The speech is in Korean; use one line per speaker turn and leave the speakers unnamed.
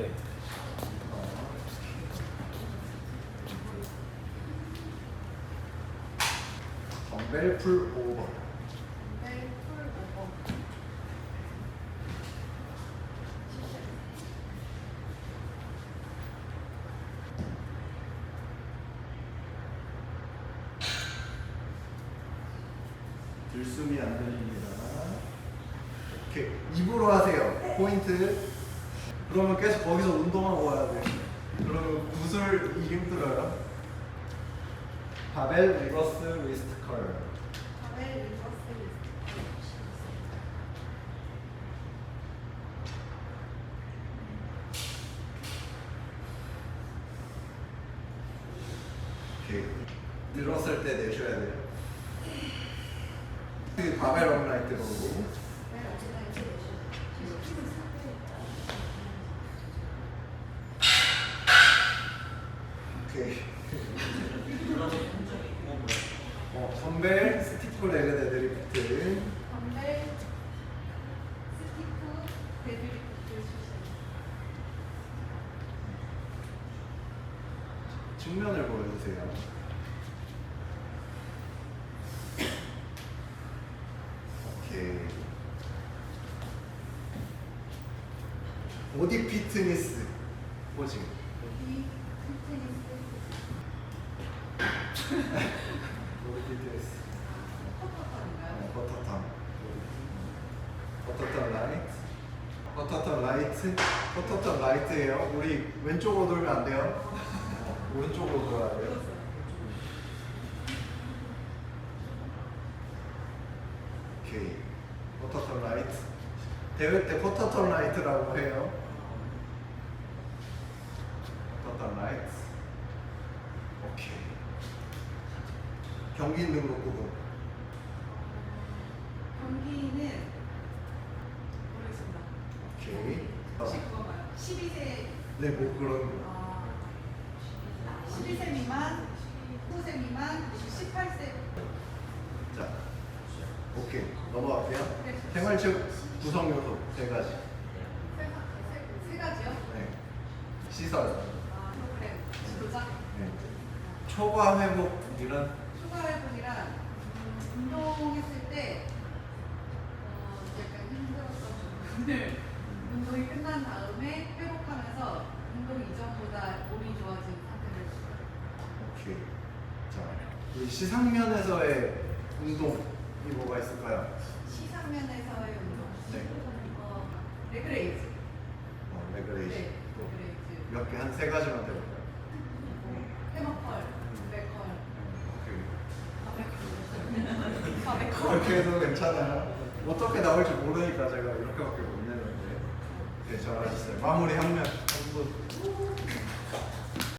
네.
덤벨 풀 오버.
네, 풀 오버.
들숨이 안 들립니다. 오케이. 입으로 하세요. 포인트. 그러면 계속 거기서 운동하고 와야 돼. 그러면 구슬이 힘들어요. 바벨 리버스 리스트 컬.
바벨 리버스 리스트.
오케이. 들었을 때 내셔야 돼요. 그 바벨 업라이트로.
네, 어디다 이렇게 내셔.
오케이. 어, 선벨 스티프 레그 데드리프트.
덤벨 스티프 데드리프트 추세.
측면을 보여주세요. 오케이. 보디 피트니스 포징.
이 피트니스
버터턴 라이트. 버터턴 라이트. 버터턴 라이트예요. 우리 왼쪽으로 돌면 안 돼요. 오른쪽으로 돌아야 돼요. 오케이. 버터턴 라이트. 대회 때 버터턴 라이트라고 해요. 버터턴 라이트. 오케이. 경기 등록 부분.
경기는 모르겠습니다.
오케이.
혹시 그거 봐요. 12세
네, 뭐 그런 거.
아, 12세 미만, 19세 미만, 그리고 18세
자, 오케이. 넘어갈게요.
네.
생활체육 구성 요소 세 가지.
세, 세, 세 가지요?
네. 시설.
아, 프로그램, 지도자,
네. 초과 회복 이런
추가 회복이란 음, 운동했을 때 어, 약간 힘들었던 부분을 운동이 끝난 다음에 회복하면서 운동 이전보다 몸이 좋아진 상태를
오케이. 자, 우리 시상면에서의 운동이 뭐가 있을까요?
시상면에서의 운동
네.
어, 레그레이즈
어, 레그레이션.
네, 레그레이즈
몇 개 한 세 가지만 해볼까요?
해머컬, 백컬
오케이.
아, 백컬
해도 괜찮아요. 어떻게 나올지 모르니까 제가 이렇게밖에 못 내는데. 네, 잘하셨어요. 마무리 한 명.